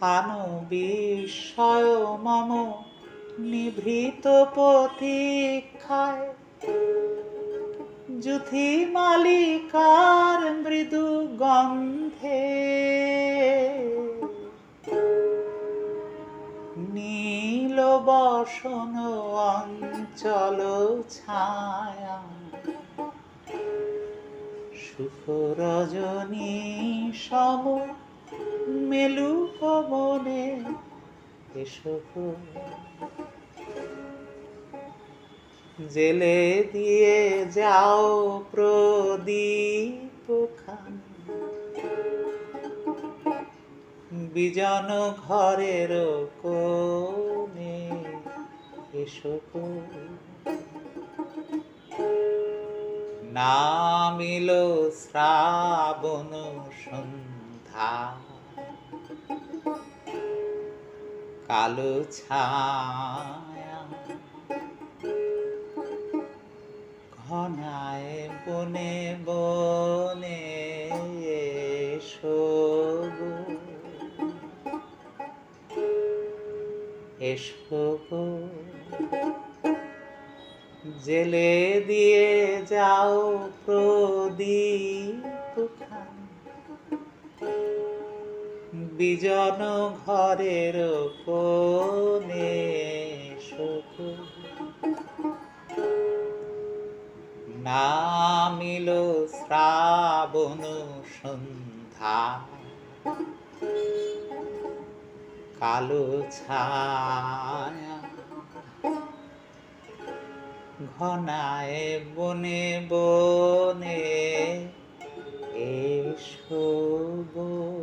আনো মম নিভৃত প্রতীক্ষায় যুথি মালিকার মৃদু গন্ধে নীল বসন অঞ্চল ছায়া সুখ রজনী সম মেলু এসো জেলে দিয়ে যাও প্রদীপ বিজন ঘরের কোণে এসো। নামিল শ্রাবণ সন্ধ্যা। কালো ছায়া ঘনায় বনে বনে এসো এসো। জেলে দিয়ে যাও প্রদীপ খান বিজন ঘরের কোণে শোক। নামিল শ্রাবণ সন্ধ্যা। কালো ছায়া ঘনায় বনে বনে এসো গো